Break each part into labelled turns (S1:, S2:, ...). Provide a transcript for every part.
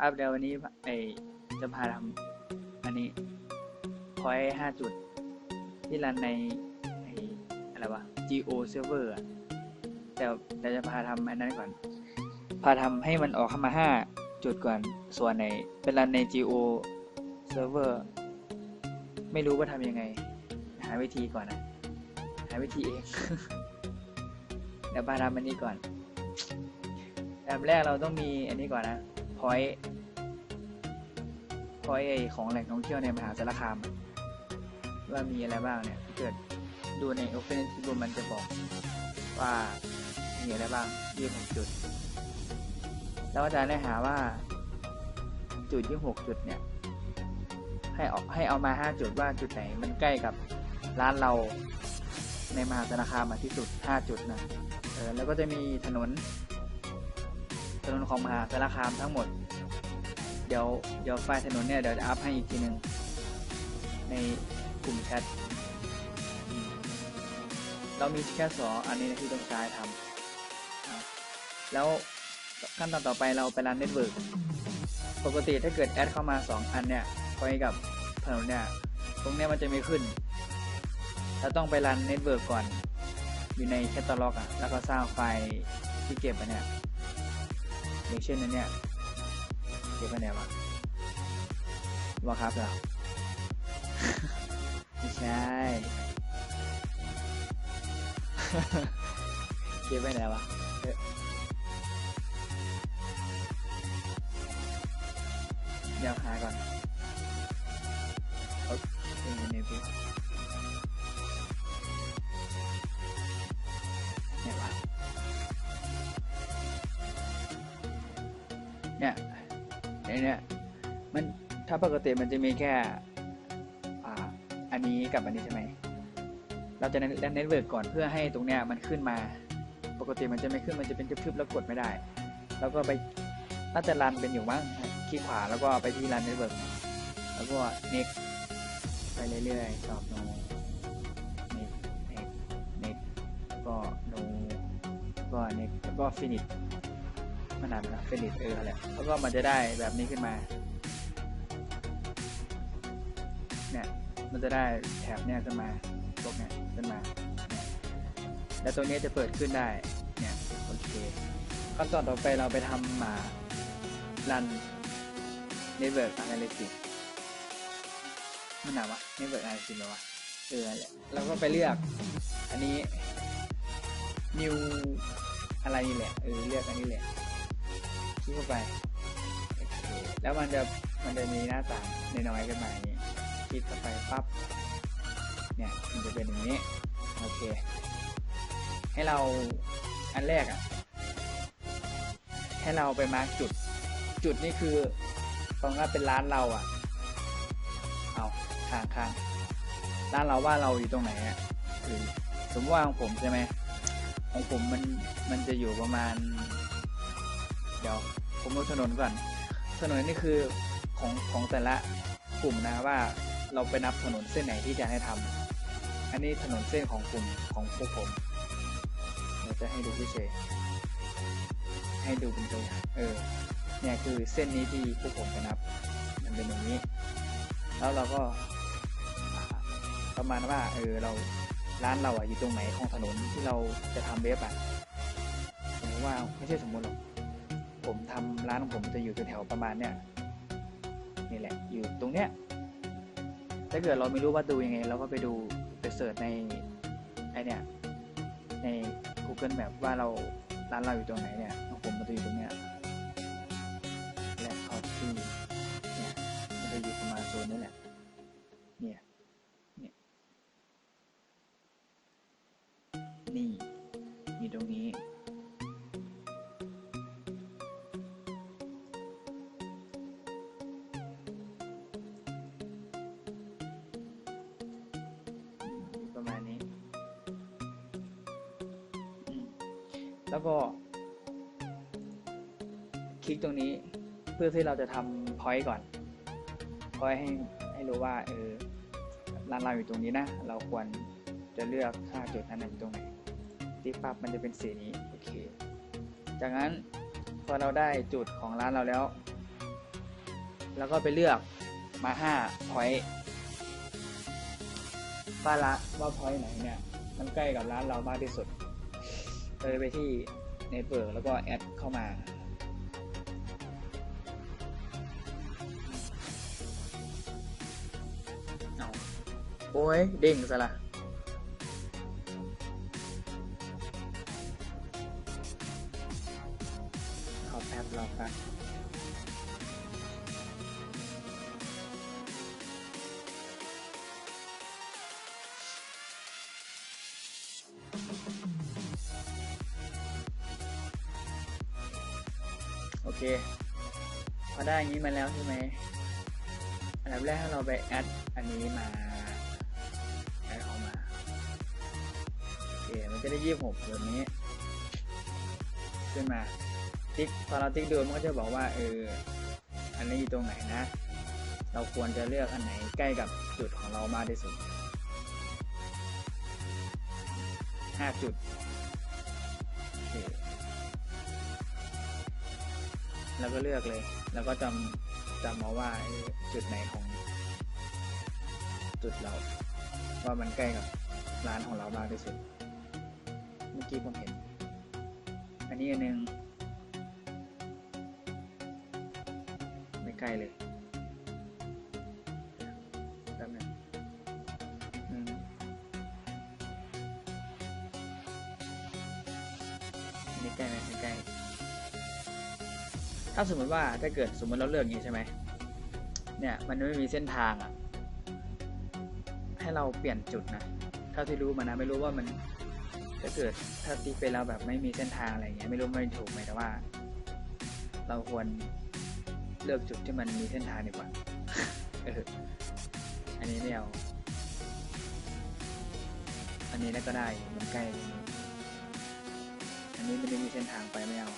S1: อัพเดี๋ยววันนี้ไอจะพาทำอันนี้พอยห้าจุด ที่รันในไออะไรวะ Geo server อะแต่แต่จะพาทำอันนั้นก่อน พาทำให้มันออกเข้ามาห้าจุดก่อน ส่วนในเป็นรันใน Geo server ไม่รู้ว่าทำยังไง หาวิธีก่อนนะ หาวิธีเองเดี๋ยวพาทำอันนี้ก่อนแบบแรกเราต้องมีอันนี้ก่อนนะ point point ไอของแหล่งท่องเที่ยวในมหาสารคามว่ามีอะไรบ้างเนี่ยถ้าเกิดดูใน Open a t i v e มันจะบอกว่ามีอะไรบ้างยี่สิบจุด แล้วอาจารย์ได้หาว่า จุดยี่หกจุดเนี่ย ให้เอาให้เอามาห้าจุดว่าจุดไหนมันใกล้กับร้านเราในมหาสารคามที่สุดห้าจุดนะเออแล้วก็จะมีถนน ถนนของมหาสารคามทั้งหมด เดี๋ยวเดี๋ยวไฟล์ถนนเนี่ยเดี๋ยวจะอัพให้อีกทีหนึ่งในกลุ่มแชทเรามีแค่สองอันนี้นะที่ต้องใช้ทำแล้วขั้นตอนต่อไปเราไปรันเน็ตเวิร์กปกติถ้าเกิดแอดเข้ามา 2 อันเนี่ยพอยกับถนนเนี่ยตรงเนี้ยมันจะไม่ขึ้นเราต้องไปรันเน็ตเวิร์กก่อน อยู่ในแคตตาล็อกอะแล้วก็สร้างไฟล์ที่เก็บอันเนี้ย อย่างเช่นอันเนี้ยเก็บไปไหนวะวาครับเหรอไม่ใช่เก็บไปไหนวะเดี๋ยวหาก่อน เนี่ยมันถ้าปกติมันจะมีแค่อ่าอันนี้กับอันนี้ใช่ไหม เราจะเน้นเน็ตเวิร์กก่อนเพื่อให้ตรงเนี้ยมันขึ้นมา ปกติมันจะไม่ขึ้นมันจะเป็นทึบๆแล้วกดไม่ได้ แล้วก็ไปน่าจะรันเป็นอยู่มั้งคลิกขวาแล้วก็ไปที่รันเน็ตเวิร์กแล้วก็ next ไปเรื่อยๆ stop no next next next ก็ no ก็ next แล้วก็ finish มันนานนะเฟนิตเออแหละแล้วก็มันจะได้แบบนี้ขึ้นมา เนี่ย มันจะได้แถบเนี่ยขึ้นมาพวกเนี่ยขึ้นมา แล้วตัวนี้จะเปิดขึ้นได้ เนี่ย โอเค ขั้นตอนต่อไปเราไปทำมา run network analysis มันหนาวะ network analysis เหรอวะ เออแหละเราก็ไปเลือก อันนี้ new อะไรนี่แหละ เออ เลือกอันนี้แหละ คลิกเข้าไปโอเคแล้วมันจะมันจะมีหน้าต่างน้อยๆขึ้นมาอย่างนี้คลิกเข้าไปปั๊บเนี่ยมันจะเป็นอย่างนี้โอเค ให้เราอันแรกอะ ให้เราไปมาร์กจุด จุดนี่คือตรงนั้นเป็นร้านเราอะเอาข้างข้างร้านเราว่าเราอยู่ตรงไหนอะคือสมมติว่าของผมใช่ไหมของผมมันมันจะอยู่ประมาณ เดี๋ยวผมดูถนนก่อน ถนนนี่คือของของแต่ละกลุ่มนะว่าเราไปนับถนนเส้นไหนที่จะให้ทำอันนี้ถนนเส้นของกลุ่มของพวกผม เราจะให้ดูเฉยให้ดูเป็นตัวอย่างเออ เนี่ยคือเส้นนี้ที่พวกผมไปนับ มันเป็นอย่างนี้ แล้วเราก็ประมาณว่าเออเราร้านเราอะอยู่ตรงไหนของถนนที่เราจะทำเว็บอะสมมติว่าไม่ใช่สมมติหรอก ผมทำร้านของผมจะอยู่แถวๆประมาณเนี้ยนี่แหละ อยู่ตรงเนี้ยถ้าเกิดเราไม่รู้ว่าดูยังไง เราก็ไปดูไปเสิร์ชในไอเนี้ยใน Google Map ว่าเราร้านเราอยู่ตรงไหนเนี่ยของผมมันจะอยู่ตรงเนี้ยและคอฟฟี่เนี่ยมันจะอยู่ประมาณโซนนี้แหละเนี่ยเนี่ยนี่มีตรงนี้ แล้วก็คลิกตรงนี้เพื่อที่เราจะทำพอยต์ก่อนพอยให้ให้รู้ว่าเออร้านเราอยู่ตรงนี้นะ เราควรจะเลือกค่าจุดนั้นอยู่ตรงไหนที่ปั๊บมันจะเป็นสีนี้โอเค จากนั้นพอเราได้จุดของร้านเราแล้ว แล้วก็ไปเลือกมาห้าพอยต์ว่าละว่าพอยต์ไหนเนี่ยมันใกล้กับร้านเรามากที่สุด เลยไปที่เนเปิดแล้วก็แอดเข้ามา เอาโอ้ยเด้งซะละรอแป๊บรอแป๊บ เคพอได้อย่างนี้มาแล้วใช่ไหมอันดับแรกเราไปแอดอันนี้มาแอดเข้ามาโอเคมันจะได้ยี่สิบหกแบบนี้ ขึ้นมาติ๊กพอเราติ๊กดูมันก็จะบอกว่าเอออันนี้อยู่ตรงไหนนะ เราควรจะเลือกอันไหนใกล้กับจุดของเรามากที่สุดห้าจุดโอเค แล้วก็เลือกเลย แล้วก็จำจำมาว่าจุดไหนของจุดเรา ว่ามันใกล้กับร้านของเรามากที่สุด เมื่อกี้ผมเห็น อันนี้อันหนึง ไม่ใกล้เลยแป๊บนึงอืมอันนี้ใกล้ไหมไม่ใกล้ ถ้าสมมติว่าถ้าเกิดสมมติเราเลือกอย่างนี้ใช่ไหมเนี่ยมันไม่มีเส้นทางอะให้เราเปลี่ยนจุดนะเท่าที่รู้มานะไม่รู้ว่ามันถ้าเกิดถ้าติ๊กไปแล้วแบบไม่มีเส้นทางอะไรอย่างเงี้ยไม่รู้ไม่ถูกไหมแต่ว่า เราควรเลือกจุดที่มันมีเส้นทางดีกว่าอออันนี้ไม่เอาอันนี้แล้วก็ได้มันใกล้ อันนี้ไม่ได้มีเส้นทางไปไม่เอา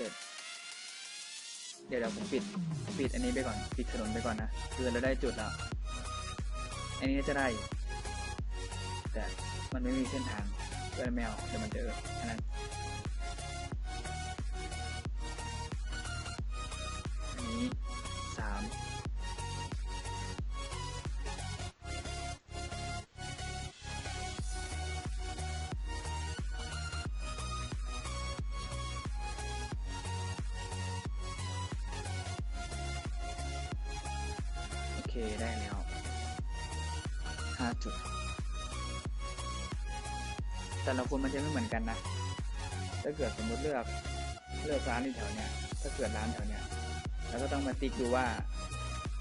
S1: เสร็จ เดี๋ยวเดี๋ยวผมปิด ปิดอันนี้ไปก่อน ปิดถนนไปก่อนนะ คือเราได้จุดแล้ว อันนี้จะได้ แต่มันไม่มีเส้นทางก็เลยไม่เดี๋ยวมันจะเอออันนั้น ได้แล้วห้าจุด แต่ละคนมันจะไม่เหมือนกันนะ ถ้าเกิดสมมติเลือกเลือกร้านที่แถวเนี้ย ถ้าเกิดร้านแถวเนี้ย แล้วก็ต้องมาติ๊กดูว่า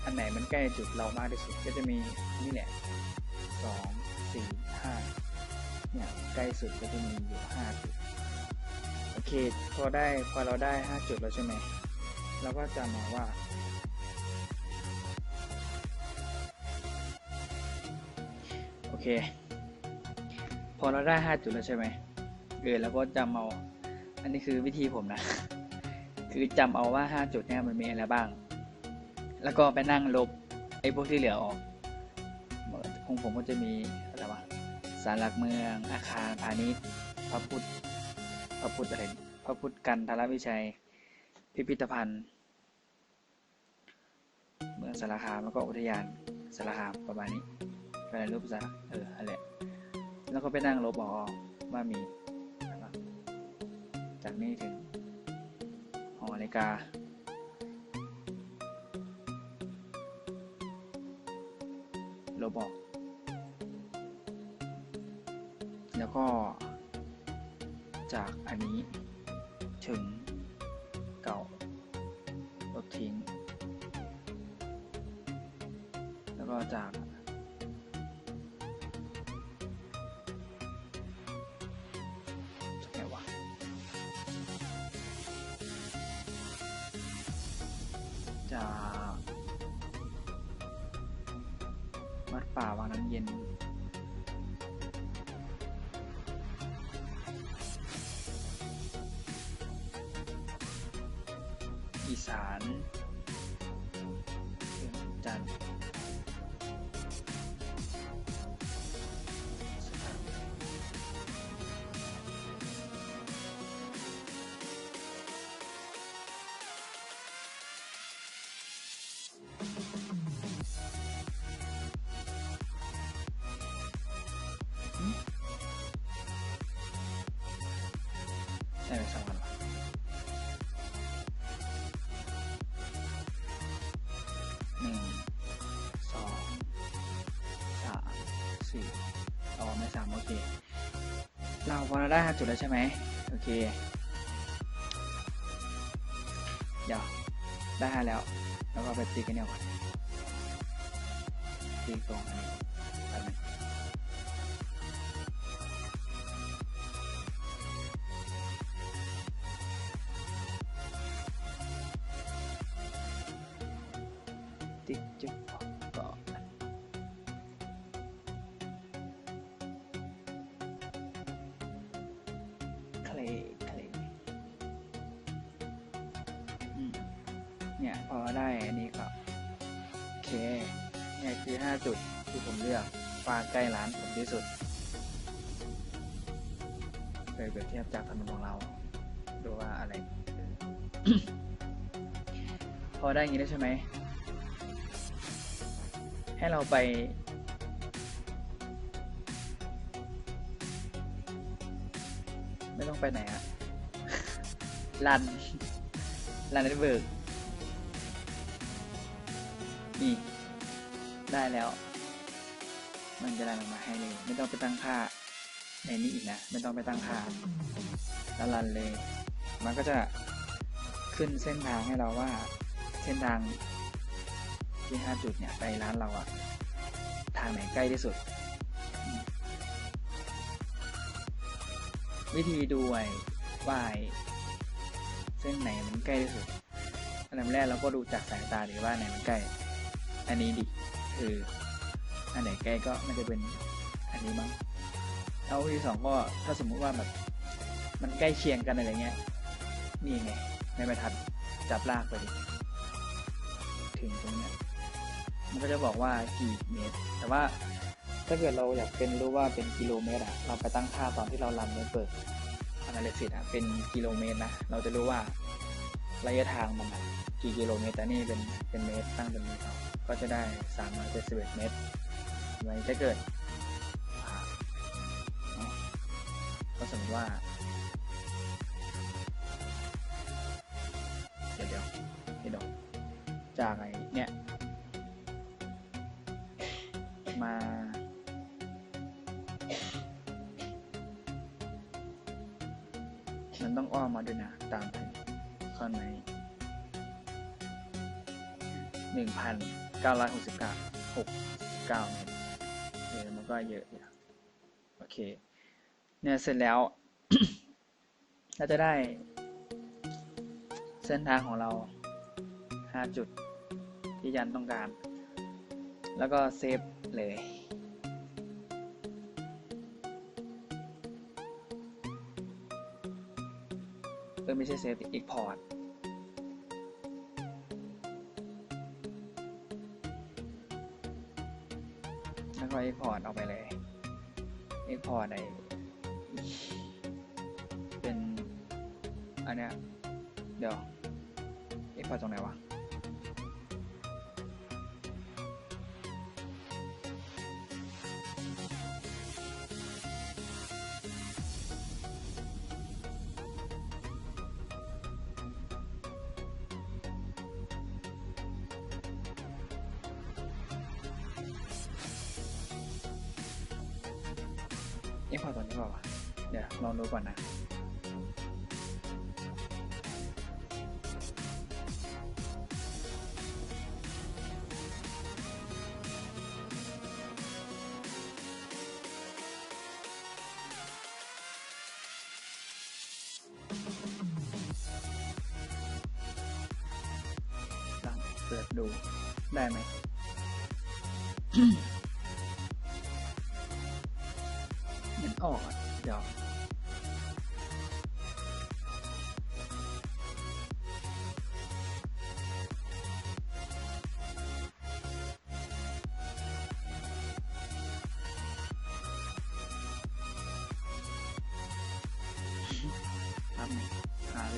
S1: อันไหนมันใกล้จุดเรามากที่สุด ก็จะมีนี่แหละสองสี่ห้าเนี่ยใกล้สุดก็จะมีอยู่ห้าจุดโอเค พอได้พอเราได้ห้าจุดแล้วใช่ไหมเราก็จะมาว่า เค พอเราได้ห้าจุดแล้วใช่ไหมเออแล้วก็จำเอา อันนี้คือวิธีผมนะ คือจำเอาว่าห้าจุดเนี่ยมันมีอะไรบ้าง แล้วก็ไปนั่งลบไอ้พวกที่เหลือออกของผมก็จะมีอะไรวะสารหลักเมือง อาคารพาณิชย์ พระพุทธ พระพุทธอะไร พระพุทธกันทรวิชัย พิพิธภัณฑ์ เมืองสารคามแล้วก็อุทยานสารคามประมาณนี้ เป็นรูปสารเอออะไรแล้วก็ไปนั่งลบออกว่ามีจากนี้ถึงหอนาฬิกาลบออกแล้วก็จากอันนี้ถึงเก่าลบทิ้ง แล้วก็จาก ย็นอีสาน ได้ไปสองพันหนึ่งสองสามสี่อ๋อไม่สามโอเค เราพอเราได้ห้าจุดแล้วใช่ไหมโอเค เดี๋ยว ได้ห้าแล้ว แล้วก็ไปตีกันเนี่ยก่อนตีตรงอัน เนี่ยพอได้อันนี้ก็โอเค เนี่ยคือ 5 จุดที่ผมเลือกฟาใกล้ร้านผมที่สุดเคยเปรียบเทียบจากถนนของเรา ดูว่าอะไร พอได้อย่างนี้แล้ใช่ไหม ให้เราไปไม่ต้องไปไหนอะรันรันเน็ตเวิร์ก นี่ ได้แล้ว มันจะรันออกมาให้เลย ไม่ต้องไปตั้งค่าในนี้อีกนะ ไม่ต้องไปตั้งค่าแล้วรันเลย มันก็จะขึ้นเส้นทางให้เราว่าเส้นทางที่ห้าจุดเนี่ยไปร้านเราอะทางไหนใกล้ที่สุด วิธีดูไอว่าเส้นไหนมันใกล้ที่สุดอันดับแรกเราก็ดูจากสายตาดีว่าไหนมันใกล้ อันนี้ดิคืออันไหนใกล้ก็มันจะเป็นอันนี้มั้งเอาที่สองก็ถ้าสมมุติว่าแบบมันใกล้เคียงกันอะไรเงี้ยนี่ไงไม่บรรทัดจับลากไปดิถึงตรงเนี้ยมันก็จะบอกว่ากี่เมตร แต่ว่าถ้าเกิดเราอยากเป็นรู้ว่าเป็นกิโลเมตรอะเราไปตั้งค่าตอนที่เรารันเปิด analysis อะเป็นกิโลเมตรนะเราจะรู้ว่าระยะทางมันกี่กิโลเมตรแต่นี่เป็นเป็นเมตรตั้งเป็นเมตรเอา ก็จะได้371เมตรมันจะเกิดอ่าเนาะก็สมมติว่า 969 69เมตรเออมันก็เยอะอยู่โอเค เนี่ยเสร็จแล้ว เราจะได้เส้นทางของเรา 5 จุดที่ยันต้องการ แล้วก็เซฟเลยเออไม่ใช่เซฟอีกพอร์ต อีกพอร์ตออกไปเลยอีกพอร์ตไอเป็น อันเนี้ยเดี๋ยวอีกพอร์ตตรงไหนวะ ดูก่อนนะลองเปิดดูได้ไหม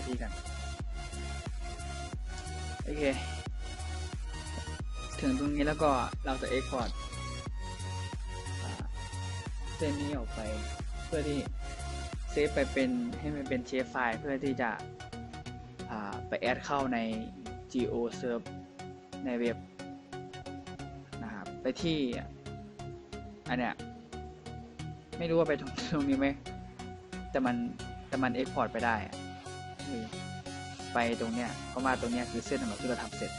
S1: วิธีกัน โอเค ถึงตรงนี้แล้วก็เราจะ export อ่าเส้นนี้ออกไปเพื่อที่เซฟไปเป็นให้มันเป็นเชฟไฟล์เพื่อที่จะไปแอดเข้าใน geo serve ในเว็บนะครับไปที่อันเนี้ยไม่รู้ว่าไปตรงตรงนี้ไหมแต่มันแต่มัน export ไปได้ คือ ไปตรงเนี้ยเพราะว่าตรงเนี้ยคือเส้นถนนที่เราทำเสร็จ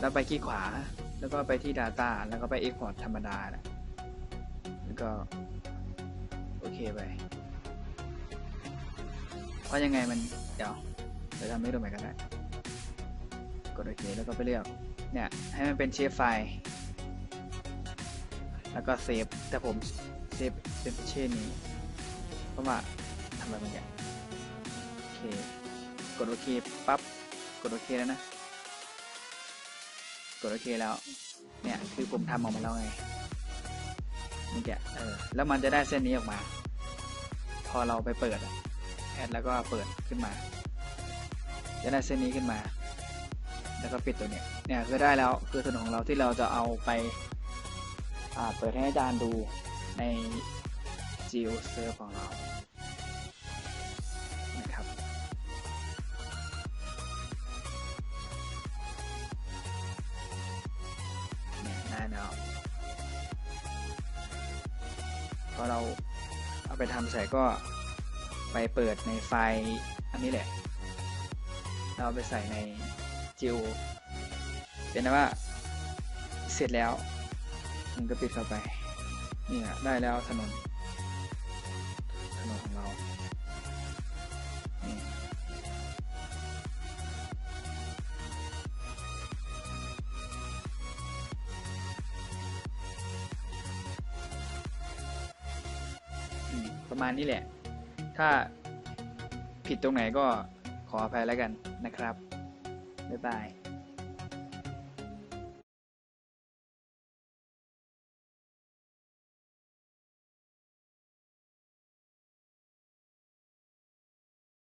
S1: แล้วไปคลิกขวาแล้วก็ไปที่ Data แล้วก็ไป Export ธรรมดานะแล้วก็ โอเคไป เพราะยังไงมัน เดี๋ยวเดี๋ยวทำให้ดูใหม่กันได้กดโอเคแล้วก็ไปเลือก เนี่ย ให้มันเป็นเชฟไฟล์ แล้วก็เซฟ แต่ผมเซฟเป็นเช่นนี้ เพราะว่าทำอะไรบางอย่าง กดโอเคปั๊บ กดโอเคแล้วนะ กดโอเคแล้ว เนี่ยคือผมทำออกมาแล้วไงนี่แกเออ แล้วมันจะได้เส้นนี้ออกมา พอเราไปเปิดแอดแล้วก็เปิดขึ้นมา จะได้เส้นนี้ขึ้นมา แล้วก็ปิดตัวเนี้ย เนี่ยคือได้แล้วคือถนนของเราที่เราจะเอาไปอ่าเปิดให้อาจารย์ดูใน Geo Serve ของเรา อเราเอาไปทำใส่ก็ไปเปิดในไฟล์อันนี้แหละ เราเอาไปใส่ในจิวเป็นนะว่าเสร็จแล้วมันก็ปิดเข้าไปนี่นะได้แล้วถนน ประมาณนี้แหละ ถ้าผิดตรงไหนก็ขออภัยแล้วกันนะครับ บ๊ายบาย